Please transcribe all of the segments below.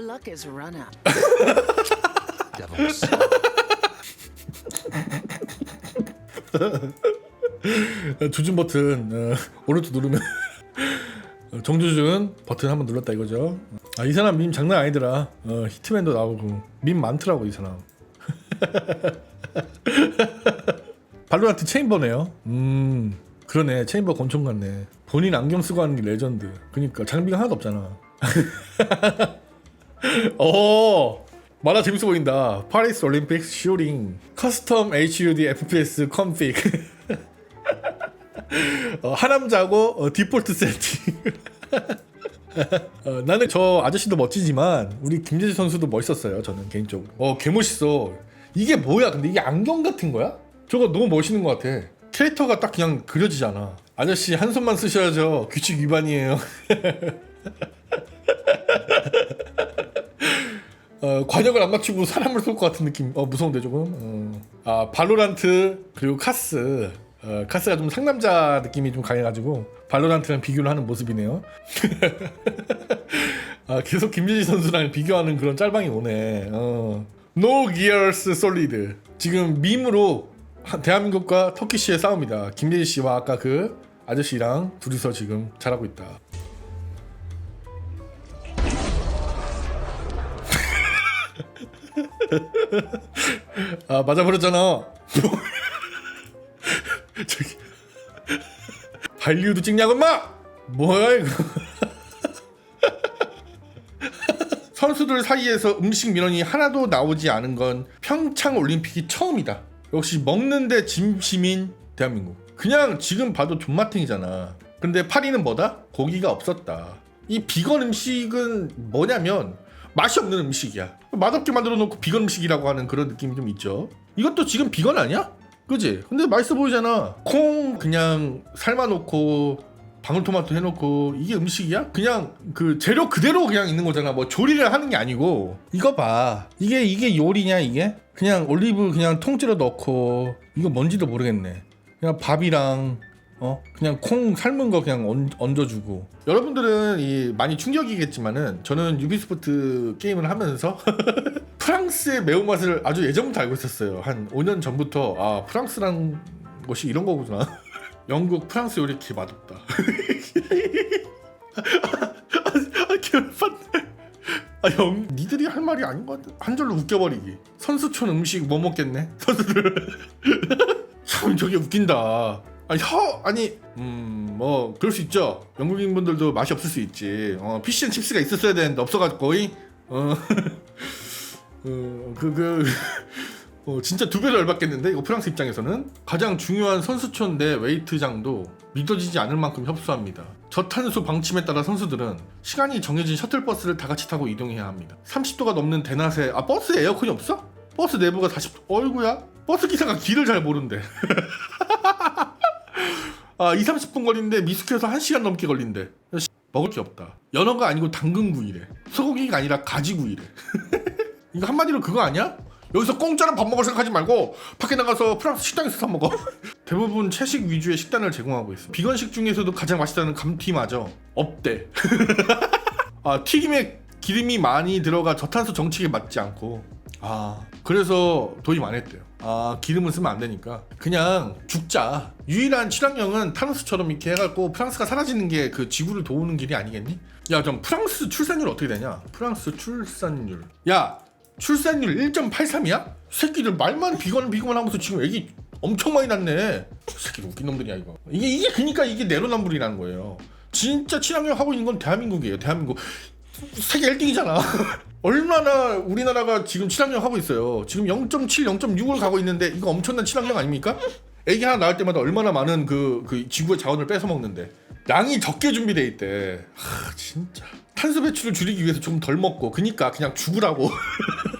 Our luck is run out. Devils. 조준 버튼 어, 오른쪽 누르면 어, 정조준 버튼 한번 눌렀다 이거죠. 아, 이 사람 밈 장난 아니더라. 어, 히트맨도 나오고 밈 많더라고 이 사람. 발로란트 체인버네요. 음 그러네 체인버 권총 같네. 본인 안경 쓰고 하는 게 레전드. 그니까 장비가 하나도 없잖아. 오 만화 재밌어 보인다. 파리스 올림픽 슈팅 커스텀 HUD FPS 컴픽 어, 하남자고 어, 디폴트 세팅. 어, 나는 저 아저씨도 멋지지만 우리 김재재 선수도 멋있었어요. 저는 개인적으로. 어, 개 멋있어. 이게 뭐야? 근데 이게 안경 같은 거야? 저거 너무 멋있는 것 같아. 캐릭터가 딱 그냥 그려지잖아. 아저씨 한 손만 쓰셔야죠. 규칙 위반이에요. 어, 관역을 안 맞추고 사람을 쏠 것 같은 느낌. 어, 무서운데 조금. 어. 아, 발로란트 그리고 카스. 어, 카스가 좀 상남자 느낌이 좀 강해가지고 발로란트랑 비교를 하는 모습이네요. 아, 계속 김재지 선수랑 비교하는 그런 짤방이 오네. 어. No Gears Solid. 지금 밈으로 한- 대한민국과 터키시의 싸움이다. 김재지 씨와 아까 그 아저씨랑 둘이서 지금 잘하고 있다. 아 맞아버렸잖아. 저기 한류도 찍냐고 마. 뭐야 이거? 선수들 사이에서 음식 민원이 하나도 나오지 않은 건 평창 올림픽이 처음이다. 역시 먹는데 진심인 대한민국. 그냥 지금 봐도 존맛탱이잖아. 근데 파리는 뭐다? 고기가 없었다. 이 비건 음식은 뭐냐면 맛이 없는 음식이야. 맛없게 만들어 놓고 비건 음식이라고 하는 그런 느낌이 좀 있죠. 이것도 지금 비건 아니야? 그지? 근데 맛있어 보이잖아. 콩 그냥 삶아 놓고 방울토마토 해놓고 이게 음식이야? 그냥 그 재료 그대로 그냥 있는 거잖아. 뭐 조리를 하는 게 아니고 이거 봐. 이게 이게 요리냐 이게? 그냥 올리브 그냥 통째로 넣고 이거 뭔지도 모르겠네. 그냥 밥이랑 어 그냥 콩 삶은 거 그냥 얹, 얹어주고 여러분들은 이 많이 충격이겠지만은 저는 유비스포트 게임을 하면서 프랑스의 매운맛을 아주 예전부터 알고 있었어요 한 5년 전부터 아 프랑스란 것이 이런 거구나 영국 프랑스 요리 개 맛없다 아 개판네 아, 영, 니들이 할 말이 아닌 것 같아. 한 줄로 웃겨버리기. 선수촌 음식 뭐 먹겠네? 선수들. 참, 저게 웃긴다. 아니, 혀, 아니, 음, 뭐, 그럴 수 있죠. 영국인 분들도 맛이 없을 수 있지. 어, 피시앤 칩스가 있었어야 되는데, 없어가지고 거의, 어, 어, 그, 그, 어, 진짜 두 배로 열받겠는데, 이거 프랑스 입장에서는. 가장 중요한 선수촌 내 웨이트장도 믿어지지 않을 만큼 협소합니다. 저탄소 방침에 따라 선수들은 시간이 정해진 셔틀버스를 다 같이 타고 이동해야 합니다. 30도가 넘는 대낮에, 아, 버스에 에어컨이 없어? 버스 내부가 40, 어이구야? 버스 기사가 길을 잘 모른대. 아, 2, 30분 걸리는데 미숙해서 1시간 넘게 걸린대. 씨, 먹을 게 없다. 연어가 아니고 당근구이래. 소고기가 아니라 가지구이래. 이거 한마디로 그거 아니야? 여기서 공짜로 밥 먹을 생각하지 말고 밖에 나가서 프랑스 식당에서 사 먹어. 대부분 채식 위주의 식단을 제공하고 있어. 비건식 중에서도 가장 맛있다는 감튀마저 없대. 아 튀김에 기름이 많이 들어가 저탄소 정책에 맞지 않고 아 그래서 도입 안 했대요. 아 기름을 쓰면 안 되니까 그냥 죽자. 유일한 친환경은 타노스처럼 이렇게 해갖고 프랑스가 사라지는 게 그 지구를 도우는 길이 아니겠니? 야좀 프랑스 출산율 어떻게 되냐? 프랑스 출산율. 야 출산율 1.83이야? 새끼들 말만 비건 비건 하면서 지금 애기 엄청 많이 낳네. 새끼 웃긴 놈들이야 이거. 이게 이게 그니까 이게 내로남불이라는 거예요. 진짜 친환경 하고 있는 건 대한민국이에요. 대한민국 세계 1등이잖아. 얼마나 우리나라가 지금 친환경 하고 있어요. 지금 0.7, 0.6을 가고 있는데 이거 엄청난 친환경 아닙니까? 애기 하나 낳을 때마다 얼마나 많은 그, 그 지구의 자원을 뺏어 먹는데 양이 적게 준비돼 있대. 하 진짜 탄소 배출을 줄이기 위해서 좀 덜 먹고 그니까 그냥 죽으라고.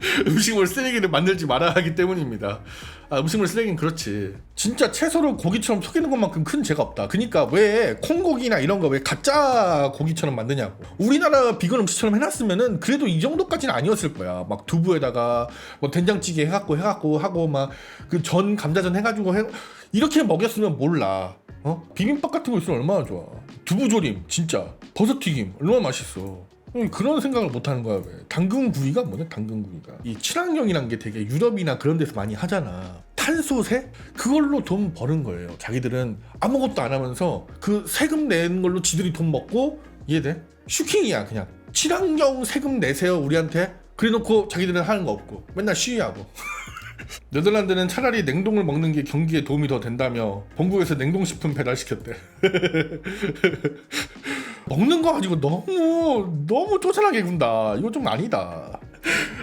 음식물 쓰레기를 만들지 말아야 하기 때문입니다. 아, 음식물 쓰레기는 그렇지. 진짜 채소를 고기처럼 속이는 것만큼 큰 죄가 없다. 그러니까 왜 콩고기나 이런 거 왜 가짜 고기처럼 만드냐고. 우리나라 비건 음식처럼 해놨으면은 그래도 이 정도까지는 아니었을 거야. 막 두부에다가 뭐 된장찌개 해갖고 해갖고 하고 막 그 전 감자전 해가지고 해 이렇게 먹였으면 몰라. 어? 비빔밥 같은 거 있으면 얼마나 좋아. 두부조림 진짜 버섯튀김 얼마나 맛있어. 음, 그런 생각을 못 하는 거야 왜? 당근 구이가 뭐냐 당근 구이가. 이 친환경이란 게 되게 유럽이나 그런 데서 많이 하잖아. 탄소세? 그걸로 돈 버는 거예요. 자기들은 아무것도 안 하면서 그 세금 내는 걸로 지들이 돈 먹고 이해돼? 슈킹이야 그냥. 친환경 세금 내세요 우리한테. 그래놓고 자기들은 하는 거 없고. 맨날 시위하고. 네덜란드는 차라리 냉동을 먹는 게 경기에 도움이 더 된다며 본국에서 냉동식품 배달시켰대 먹는 거 가지고 너무 너무 쪼잔하게 군다. 이거 좀 아니다.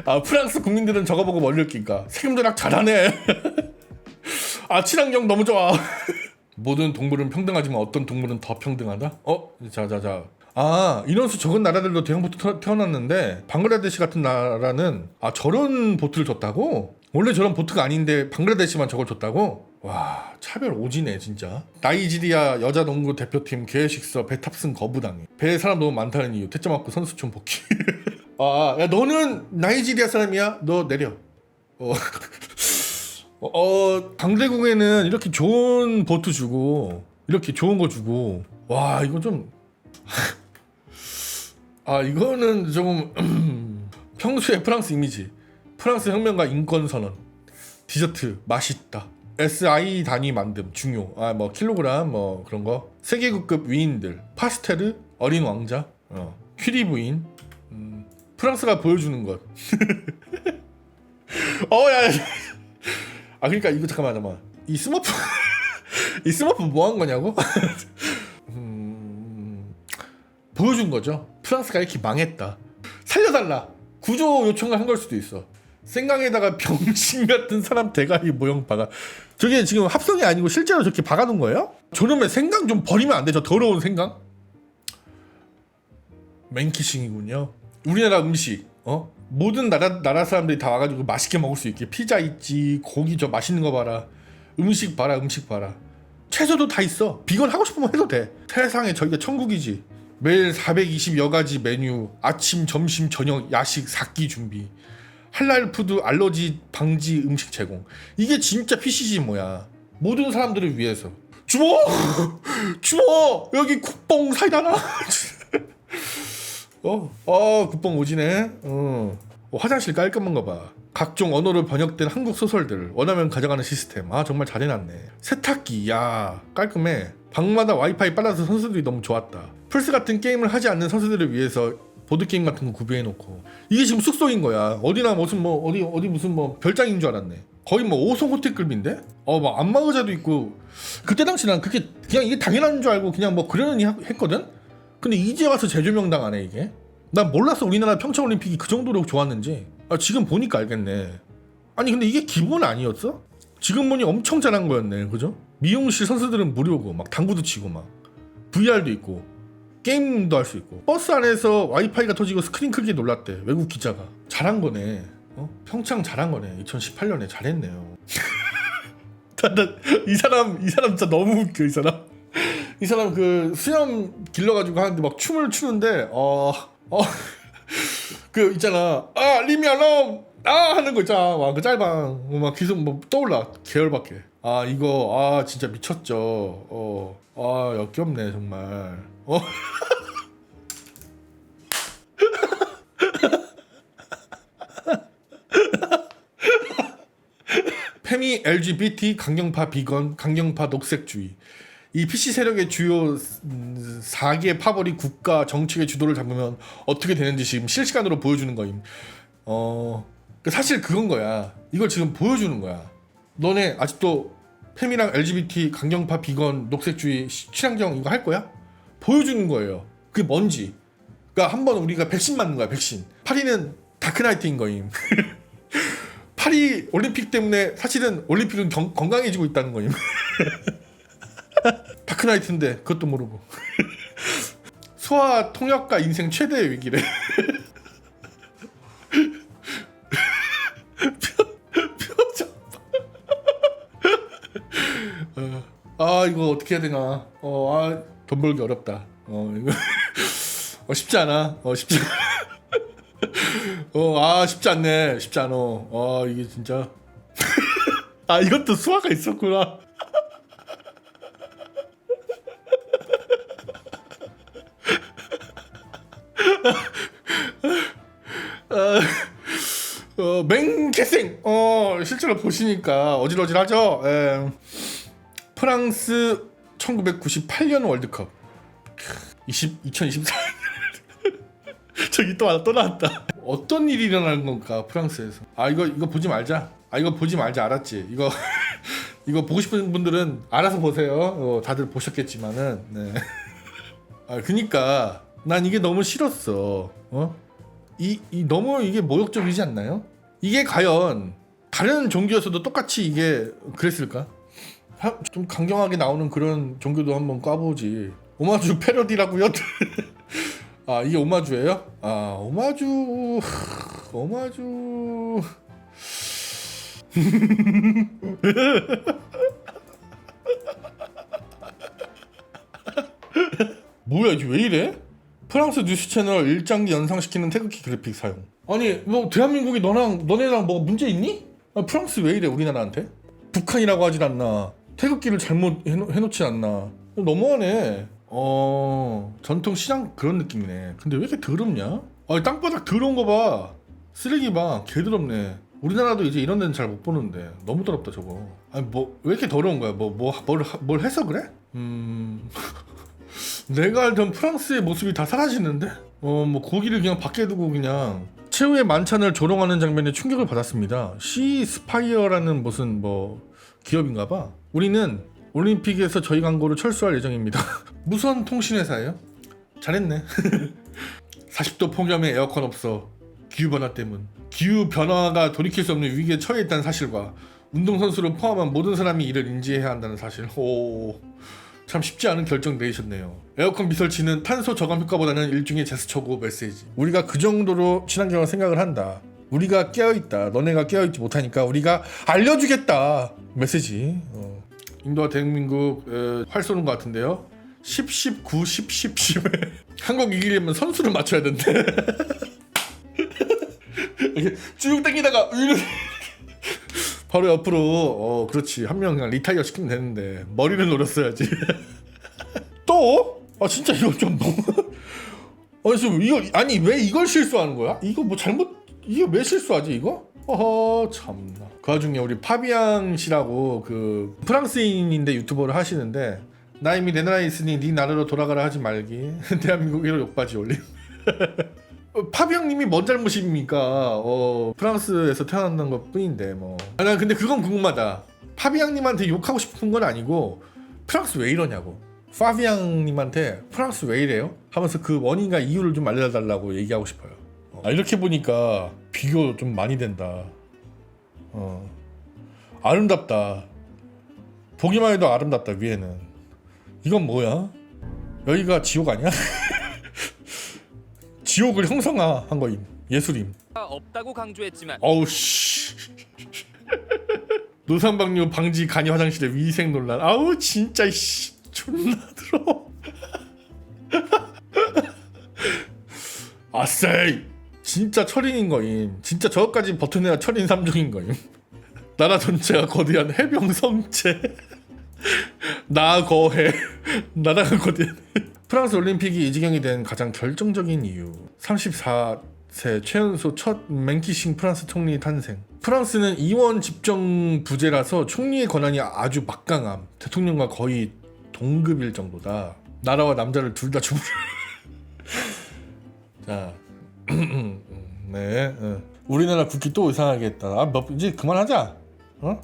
아 프랑스 국민들은 저거 보고 멀리 낀가 세금 절약 잘하네. 아 친환경 너무 좋아. 모든 동물은 평등하지만 어떤 동물은 더 평등하다? 어? 자자자. 아 인원수 적은 나라들도 대형 보트 태- 태어났는데 방글라데시 같은 나라는 아 저런 보트를 줬다고? 원래 저런 보트가 아닌데 방글라데시만 저걸 줬다고? 와 차별 오지네 진짜. 나이지리아 여자 농구 대표팀 계획식서 배 탑승 거부당해. 배에 사람 너무 많다는 이유 퇴짜 맞고 선수촌 복귀. 아야 너는 나이지리아 사람이야? 너 내려. 어, 어, 어 강대국에는 이렇게 좋은 보트 주고 이렇게 좋은 거 주고. 와 이거 좀. 아 이거는 조금 평소에 프랑스 이미지. 프랑스 혁명가 인권 선언. 디저트 맛있다 SI 단위 만듦 중요. 아 뭐 킬로그램 뭐 그런 거. 세계국급 위인들. 파스테르 어린 왕자. 어. 퀴리 부인. 음, 프랑스가 보여주는 것. 어야. 아 그러니까 이거 잠깐만 잠깐만. 이 스머프 이 스머프 뭐 한 거냐고? 음, 보여준 거죠. 프랑스가 이렇게 망했다. 살려달라. 구조 요청을 한 걸 수도 있어 생강에다가 병신 같은 사람 대가리 모형 박아 저게 지금 합성이 아니고 실제로 저렇게 박아놓은 거예요? 저놈의 생강 좀 버리면 안 돼? 저 더러운 생강? 맨키싱이군요 우리나라 음식 어? 모든 나라, 나라 사람들이 다 와가지고 맛있게 먹을 수 있게 피자 있지 고기 저 맛있는 거 봐라 음식 봐라 음식 봐라 채소도 다 있어 비건 하고 싶으면 해도 돼 세상에 저기가 천국이지 매일 420여 가지 메뉴 아침 점심 저녁 야식 4끼 준비 할랄 푸드 알러지 방지 음식 제공. 이게 진짜 PCG 뭐야. 모든 사람들을 위해서. 주모! 주모! 여기 국뽕 사이다나? 어, 어, 국뽕 오지네. 어. 어, 화장실 깔끔한 거 봐. 각종 언어로 번역된 한국 소설들 원하면 가져가는 시스템. 아 정말 잘해놨네. 세탁기, 야 깔끔해. 방마다 와이파이 빨라서 선수들이 너무 좋았다. 플스 같은 게임을 하지 않는 선수들을 위해서 보드 게임 같은 거 구비해 놓고 이게 지금 숙소인 거야. 어디나 무슨 뭐 어디 어디 무슨 뭐 별장인 줄 알았네. 거의 뭐 5성 호텔급인데? 어, 막 안마 의자도 있고 그때 당시 난 그게 그냥 이게 당연한 줄 알고 그냥 뭐 그러려니 하- 했거든. 근데 이제 와서 재조명 당 하네 이게. 난 몰랐어 우리나라 평창 올림픽이 그 정도로 좋았는지. 아, 지금 보니까 알겠네. 아니 근데 이게 기본 아니었어? 지금 보니 엄청 잘한 거였네, 그죠? 미용실 선수들은 무료고 막 당구도 치고 막 VR도 있고 게임도 할 수 있고. 버스 안에서 와이파이가 터지고 스크린 크기에 놀랐대. 외국 기자가. 잘한 거네. 어? 평창 잘한 거네. 2018년에 잘했네요. 이 사람 이 사람 진짜 너무 웃겨 이 사람. 이 사람 그 수염 길러가지고 하는데 막 춤을 추는데 어 어 그 있잖아. 아 리미 알럼 아 하는 거 있잖아. 와그 짤방. 막 기술 뭐 떠올라. 계열밖에. 아 이거 아 진짜 미쳤죠. 어아 역겹네 정말 어 페미 LGBT 강경파 비건 강경파 녹색주의 이 PC 세력의 주요 4개 파벌이 국가 정책의 주도를 잡으면 어떻게 되는지 지금 실시간으로 보여주는 거임. 어, 그 사실 그건 거야. 이걸 지금 보여주는 거야. 너네 아직도 페미랑 LGBT 강경파 비건 녹색주의 시- 친환경 이거 할 거야? 보여주는 거예요. 그게 뭔지. 그러니까 한 번 우리가 백신 맞는 거야. 백신. 파리는 다크나이트인 거임. 파리 올림픽 때문에 사실은 올림픽은 경- 건강해지고 있다는 거임. 다크나이트인데 그것도 모르고. 소아 통역가 인생 최대의 위기래. 아 이거 어떻게 해야 되나. 어, 아, 돈 벌기 어렵다. 어, 이거 어, 쉽지 않아. 어, 쉽지 않아. 어, 아, 쉽지 않네. 쉽지 않어. 아, 이게 진짜. 아, 이것도 수화가 있었구나. 어, 맹캐생 어 실제로 보시니까 어질어질하죠. 에, 프랑스 1998년 월드컵 20, 2024 저기 또, 와- 또 나왔다. 어떤 일이 일어나는 건가 프랑스에서? 아 이거 이거 보지 말자. 아 이거 보지 말자 알았지? 이거 이거 보고 싶은 분들은 알아서 보세요. 어, 다들 보셨겠지만은. 네. 아 그니까 난 이게 너무 싫었어. 어? 이, 이 너무 이게 모욕적이지 않나요? 이게 과연 다른 종교였어도 똑같이 이게 그랬을까? 하- 좀 강경하게 나오는 그런 종교도 한번 꽈보지. 오마주 패러디라고요? 아 이게 오마주예요? 아 오마주 오마주 뭐야 이게 왜 이래? 프랑스 뉴스 채널 일장기 연상시키는 태극기 그래픽 사용. 아니 뭐 대한민국이 너랑 너네랑 뭐 문제 있니? 아, 프랑스 왜 이래 우리나라한테? 북한이라고 하질 않나? 태극기를 잘못 해놓, 해놓지 않나? 너무하네. 어 전통 시장 그런 느낌이네. 근데 왜 이렇게 더럽냐? 아 땅바닥 더러운 거 봐. 쓰레기 봐. 개 더럽네. 우리나라도 이제 이런 데는 잘 못 보는데 너무 더럽다 저거. 아니 뭐 왜 이렇게 더러운 거야? 뭐뭐뭘 뭘 해서 그래? 음. 내가 알던 프랑스의 모습이 다 사라지는데? 어, 뭐 고기를 그냥 밖에 두고 그냥 최후의 만찬을 조롱하는 장면에 충격을 받았습니다. 시 스파이어라는 무슨 뭐 기업인가 봐. 우리는 올림픽에서 저희 광고를 철수할 예정입니다. 무선 통신회사예요? 잘했네. 40도 폭염에 에어컨 없어. 기후 변화 때문. 기후 변화가 돌이킬 수 없는 위기에 처해 있다는 사실과 운동선수를 포함한 모든 사람이 이를 인지해야 한다는 사실. 오. 참 쉽지 않은 결정 내리셨네요. 에어컨 비설치는 탄소 저감 효과보다는 일종의 제스처고 메시지. 우리가 그 정도로 친환경을 생각을 한다. 우리가 깨어있다. 너네가 깨어있지 못하니까 우리가 알려주겠다. 메시지. 어. 인도와 대한민국 에, 활 쏘는 것 같은데요. 10, 10, 9, 10, 10, 10에 한국 이기려면 선수를 맞춰야 된대. 이렇게 쭉 당기다가 이렇게 바로 옆으로 어 그렇지 한 명 그냥 리타이어 시키면 되는데 머리를 노렸어야지 또? 아 진짜 이거 좀 너무 아니 지금 이거 아니 왜 이걸 실수하는 거야? 이거 뭐 잘못 이거 왜 실수하지 이거? 어허 참나 그 와중에 우리 파비앙 씨라고 그 프랑스인인데 유튜버를 하시는데 나 이미 내 나라에 있으니 네 나라로 돌아가라 하지 말기 대한민국 1호 욕바지 올림 어, 파비앙님이 뭔 잘못입니까? 어, 프랑스에서 태어난다는 것 뿐인데 뭐. 아, 난 근데 그건 궁금하다. 파비앙님한테 욕하고 싶은 건 아니고 프랑스 왜 이러냐고. 파비앙님한테 프랑스 왜 이래요? 하면서 그 원인과 이유를 좀 알려달라고 얘기하고 싶어요. 어. 아, 이렇게 보니까 비교 좀 많이 된다. 어. 아름답다. 보기만 해도 아름답다 위에는. 이건 뭐야? 여기가 지옥 아니야? 지옥을 형성한 거임 예술임 없다고 강조했지만 어우 씨 노상방뇨 방지 간이 화장실의 위생 논란 아우 진짜 씨 존나 들어 아세이 진짜 철인인 거임. 진짜 저것까지 버텨내야 철인 3종인 거임. 나라 전체가 거대한 해병 성체. 나거해. 나라가 거대한 프랑스 올림픽이 이 지경이 된 가장 결정적인 이유. 34세 최연소 첫 맹키싱 프랑스 총리 탄생. 프랑스는 이원 집정 부제라서 총리의 권한이 아주 막강함. 대통령과 거의 동급일 정도다. 나라와 남자를 둘 다 주물 자 네, 어. 우리나라 국기 또 이상하게 했다. 아, 몇, 이제 그만하자. 어?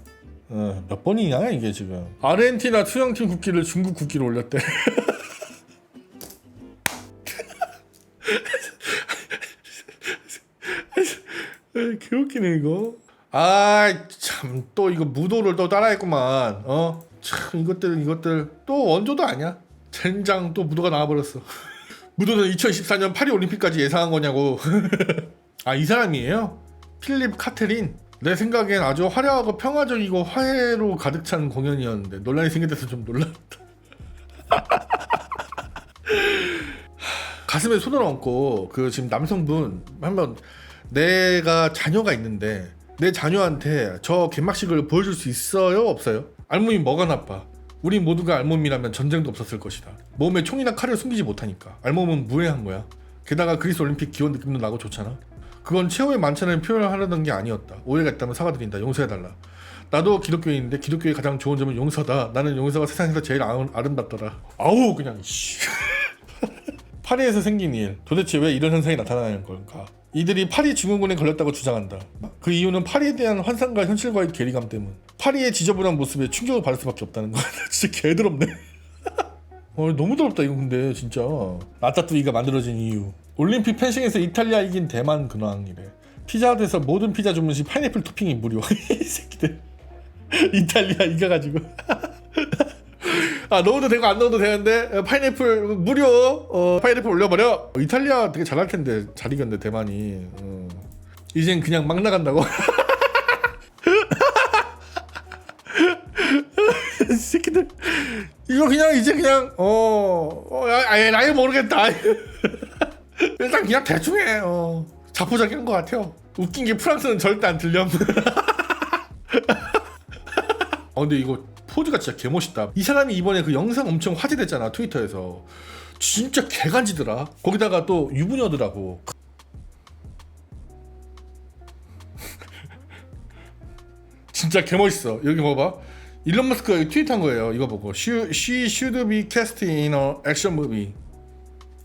어, 몇 번이냐 이게 지금. 아르헨티나 수영팀 국기를 중국 국기로 올렸대. 개웃기네 이거. 아 참 또 이거 무도를 또 따라했구만. 어 참 이것들 이것들. 또 원조도 아니야. 젠장 또 무도가 나와버렸어 무도는 2014년 파리 올림픽까지 예상한 거냐고. 아 이 사람이에요? 필립 카테린. 내 생각엔 아주 화려하고 평화적이고 화해로 가득 찬 공연이었는데 논란이 생겨서 좀 놀랐다. 가슴에 손을 얹고 그 지금 남성분 한번 내가 자녀가 있는데 내 자녀한테 저 개막식을 보여줄 수 있어요? 없어요? 알몸이 뭐가 나빠? 우리 모두가 알몸이라면 전쟁도 없었을 것이다. 몸에 총이나 칼을 숨기지 못하니까 알몸은 무해한 거야. 게다가 그리스 올림픽 기원 느낌도 나고 좋잖아. 그건 최후의 만찬을 표현하려던 게 아니었다. 오해가 있다면 사과드린다. 용서해달라. 나도 기독교인인데 기독교의 가장 좋은 점은 용서다. 나는 용서가 세상에서 제일 아, 아름답더라. 아우 그냥 씨. 파리에서 생긴 일. 도대체 왜 이런 현상이 나타나는 걸까? 이들이 파리 증후군에 걸렸다고 주장한다. 그 이유는 파리에 대한 환상과 현실과의 괴리감 때문. 파리의 지저분한 모습에 충격을 받을 수밖에 없다는 거야. 진짜 개더럽네. 어, 너무 더럽다 이거 근데 진짜. 라따뚜이가 만들어진 이유. 올림픽 펜싱에서 이탈리아 이긴 대만 근황이래. 피자헛에서 모든 피자 주문 시 파인애플 토핑이 무료. 이 새끼들. 이탈리아 이겨가지고. 아 넣어도 되고 안 넣어도 되는데 어, 파인애플 무료 어, 파인애플 올려버려 이탈리아 되게 잘할 텐데 잘 이겼네 대만이 어. 이젠 그냥 막 나간다고 이 새끼들. 이거 그냥 이제 그냥 어, 어 아, 아예 나이 모르겠다. 일단 그냥 대충 해. 어. 자포자기한 것 같아요. 웃긴 게 프랑스는 절대 안 들려. 어 근데 이거 포즈가 진짜 개멋있다. 이 사람이 이번에 그 영상 엄청 화제됐잖아 트위터에서. 진짜 개간지더라. 거기다가 또 유부녀더라고. 진짜 개멋있어. 여기 봐봐 일론 머스크가 트윗한 거예요. 이거 보고. she, she should be cast in a action movie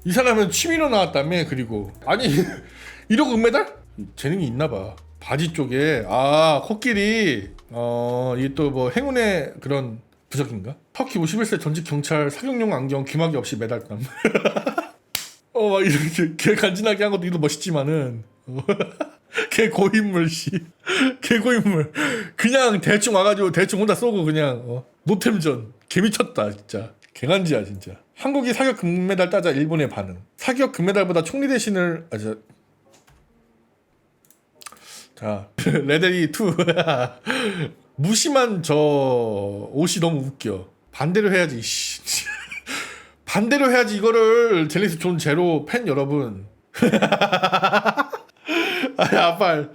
이 사람은 취미로 나왔다며 그리고. 아니 1억 은메달? 재능이 있나봐. 바지 쪽에. 아 코끼리. 어 이게 또 뭐 행운의 그런 부적인가? 터키 51세 전직 경찰 사격용 안경 귀마개 없이 메달감. 어막 이렇게 개 간지나게 한 것도 이도 멋있지만은. 어, 개 고인물 씨 개 고인물. 그냥 대충 와가지고 대충 혼자 쏘고 그냥 어, 노템전. 개 미쳤다 진짜. 개간지야 진짜. 한국이 사격 금메달 따자 일본의 반응. 사격 금메달보다 총리 대신을 아, 저, 자 레데리 2 무심한 저 옷이 너무 웃겨. 반대로 해야지 씨. 반대로 해야지 이거를 젤리스 존 제로 팬 여러분 아 야발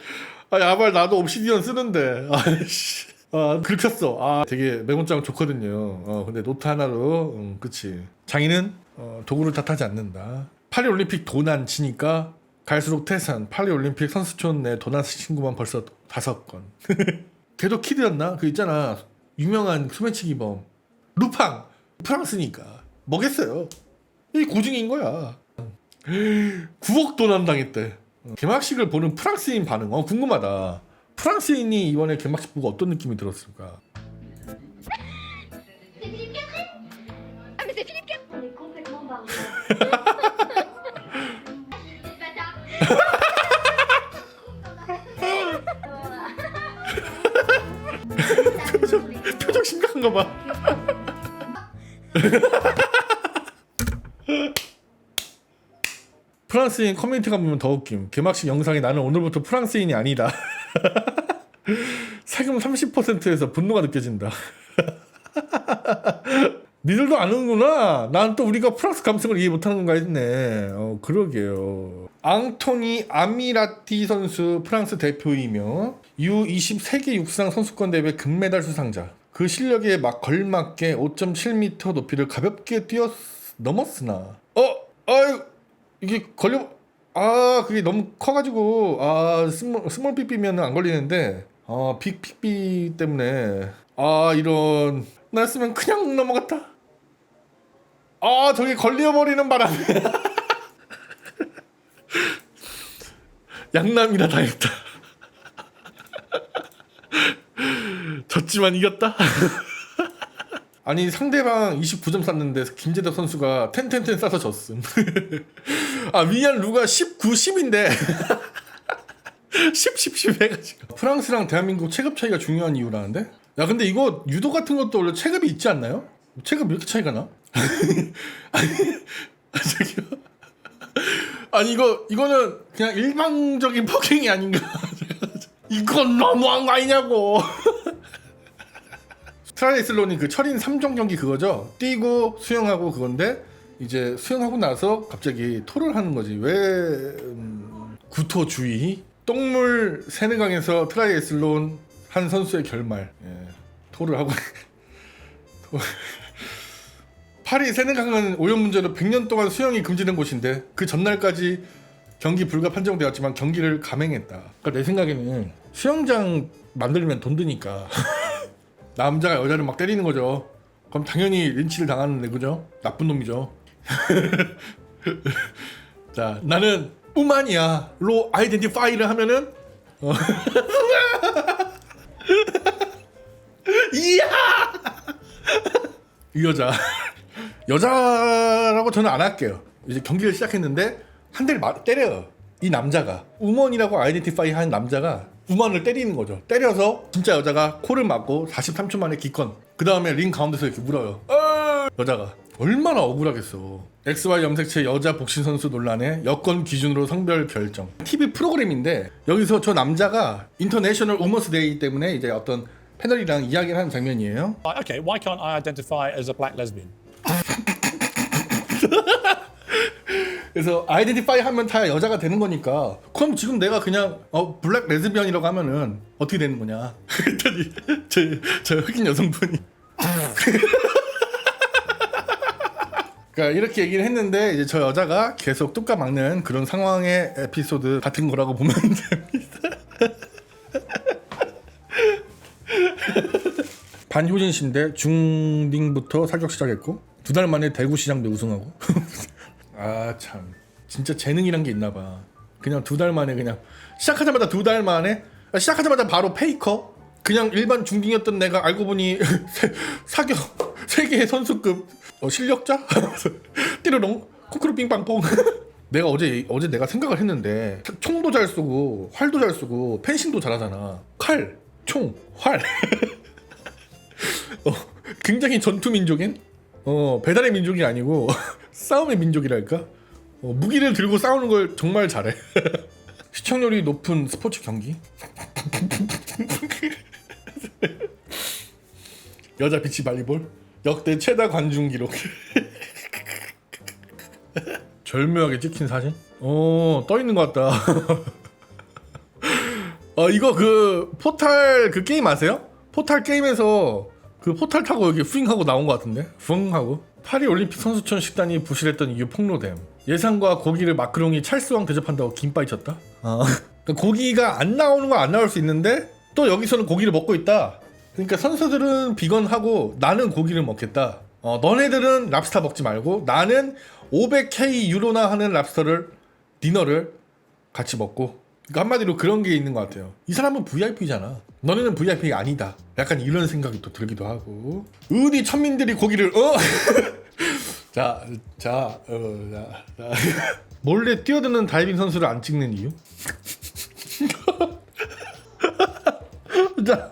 아 야발 나도 옵시디언 쓰는데. 아씨. 아 긁혔어. 아 되게 메모장 좋거든요. 어 근데 노트 하나로 음, 그치. 장인은 어, 도구를 탓하지 않는다. 파리올림픽 도난 치니까 갈수록 태산. 파리올림픽 선수촌 내 도난 친구만 벌써 다섯 건. 걔도 키드였나? 그 있잖아. 유명한 소매치기범. 루팡. 프랑스니까. 뭐겠어요? 이 고증인 거야. 9억 도난 당했대 개막식을 보는 프랑스인 반응 어 궁금하다 프랑스인이 이번에 개막식 보고 어떤 느낌이 들었을까 Ah 표정, 표정 심각한 거 봐. 프랑스인 커뮤니티 가 보면 더 웃김. 개막식 영상에 나는 오늘부터 프랑스인이 아니다. 세금 30%에서 분노가 느껴진다. 니들도 아는구나. 난 또 우리가 프랑스 감성을 이해 못하는 건가 했네. 어, 그러게요. 앙토니 아미라티 선수 프랑스 대표이며 U20 세계 육상 선수권 대회 금메달 수상자. 그 실력에 막 걸맞게 5.7m 높이를 가볍게 뛰어 넘었으나 어, 아유 이게 걸려 아 그게 너무 커가지고 아 스몰 스몰 삐삐면 안 걸리는데 아 빅빅비 때문에 아 이런 나였으면 그냥 넘어갔다. 아 저기 걸려버리는 바람에 양남이라 당했다. 졌지만 이겼다. 아니 상대방 29점 쐈는데 김재덕 선수가 텐텐텐 쏴서 졌음. 아 위안 루가 19, 10인데 10, 10, 10 해가지고 프랑스랑 대한민국 체급 차이가 중요한 이유라는데? 야 근데 이거 유도 같은 것도 원래 체급이 있지 않나요? 체급 왜 이렇게 차이가 나? 아니 아, 저기요. 아니 이거 이거는 그냥 일방적인 폭행이 아닌가? 이건 너무한 거 아니냐고. 트라이슬론이 그 철인 3종 경기 그거죠. 뛰고 수영하고 그건데 이제 수영하고 나서 갑자기 토를 하는 거지. 왜 음, 구토주의? 똥물 세느강에서 트라이애슬론 한 선수의 결말. 예, 토를 하고 토- 파리 세느강은 오염 문제로 100년 동안 수영이 금지된 곳인데 그 전날까지 경기 불가 판정되었지만 경기를 감행했다. 그러니까 내 생각에는 수영장 만들면 돈 드니까 남자가 여자를 막 때리는 거죠. 그럼 당연히 린치를 당하는데 그죠? 나쁜 놈이죠. 자 나는 우만이야로 아이덴티파이를 하면은 어. 이야 이 여자 여자라고 저는 안 할게요. 이제 경기를 시작했는데 한 대를 막 때려요. 이 남자가 우먼이라고 아이덴티파이 한 남자가 우먼을 때리는 거죠. 때려서 진짜 여자가 코를 막고 43초 만에 기권. 그 다음에 링 가운데서 이렇게 물어요. 어! 여자가 얼마나 억울하겠어. XY 염색체 여자 복싱 선수 논란에 여권 기준으로 성별 결정. TV 프로그램인데 여기서 저 남자가 인터내셔널 우먼스 데이 때문에 이제 어떤 패널이랑 이야기를 하는 장면이에요. Okay, why can't I identify as a black lesbian? 그래서 아이덴티파이 하면 다 여자가 되는 거니까 그럼 지금 내가 그냥 어 블랙 레즈비언이라고 하면은 어떻게 되는 거냐 그랬더니 저, 저 흑인 여성분이 그러니까 이렇게 얘기를 했는데 이제 저 여자가 계속 뚜까 막는 그런 상황의 에피소드 같은 거라고 보면 됩니다. 반효진 씨인데 중딩부터 사격 시작했고 두 달 만에 대구 시장도 우승하고. 아 참. 진짜 재능이란 게 있나 봐. 그냥 두 달 만에 그냥 시작하자마자 두 달 만에 아, 시작하자마자 바로 페이커? 그냥 일반 중딩이었던 내가 알고 보니 세- 사격 세계 선수급 어, 실력자? 띠르롱 코크루 빙빵뽕 내가 어제 어제 내가 생각을 했는데 총도 잘 쏘고 활도 잘 쏘고 펜싱도 잘하잖아. 칼, 총, 활. 어, 굉장히 전투 민족인? 어, 배달의 민족이 아니고 싸움의 민족이랄까? 어, 무기를 들고 싸우는 걸 정말 잘해. 시청률이 높은 스포츠 경기? 여자 비치 발리볼 역대 최다 관중 기록. 절묘하게 찍힌 사진? 어 떠 있는 것 같다. 어 이거 그 포탈 그 게임 아세요? 포탈 게임에서 그 포탈 타고 여기 푸잉하고 나온 것 같은데? 푸잉 하고. 파리 올림픽 선수촌 식단이 부실했던 이유 폭로됨. 예상과 고기를 마크롱이 찰스왕 대접한다고 김빠이 쳤다? 아. 그러니까 고기가 안 나오는 건 안 나올 수 있는데 또 여기서는 고기를 먹고 있다 그러니까 선수들은 비건하고 나는 고기를 먹겠다 어 너네들은 랍스타 먹지 말고 나는 500k 유로나 하는 랍스터를 디너를 같이 먹고 그러니까 한마디로 그런 게 있는 것 같아요. 이 사람은 VIP잖아. 너네는 VIP가 아니다. 약간 이런 생각이 또 들기도 하고. 어디 천민들이 고기를 어? 자, 자, 어, 자, 자. 몰래 뛰어드는 다이빙 선수를 안 찍는 이유? 자.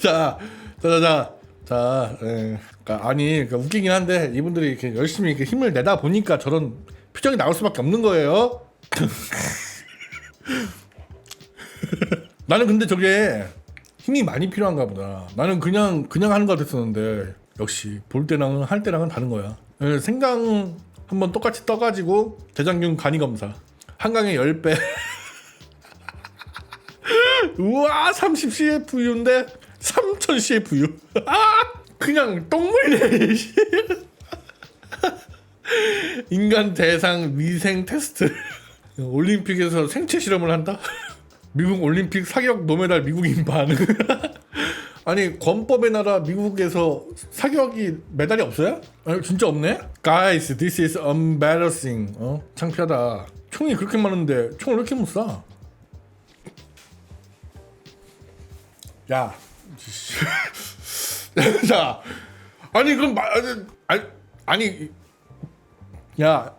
자, 자, 자, 자, 자, 예. 그러니까 아니, 그러니까 웃기긴 한데 이분들이 이렇게 열심히 이렇게 힘을 내다 보니까 저런 표정이 나올 수밖에 없는 거예요. 나는 근데 저게 힘이 많이 필요한가 보다. 나는 그냥 그냥 하는 거 같았었는데 역시 볼 때랑은 할 때랑은 다른 거야. 예, 생강 한번 똑같이 떠가지고 대장균 간이 검사 한강에 10배 우와 30CFU인데 3000CFU 아 그냥 똥물이네 씨. 인간 대상 위생 테스트 올림픽에서 생체 실험을 한다? 미국 올림픽 사격 노메달 미국인 반응 아니 권법의 나라 미국에서 사격이 메달이 없어요? 아니 진짜 없네? Guys, this is embarrassing 어? 창피하다 총이 그렇게 많은데 총을 왜 이렇게 못 쏴? 야, 자, 아니 그럼 마, 아니, 아니, 야,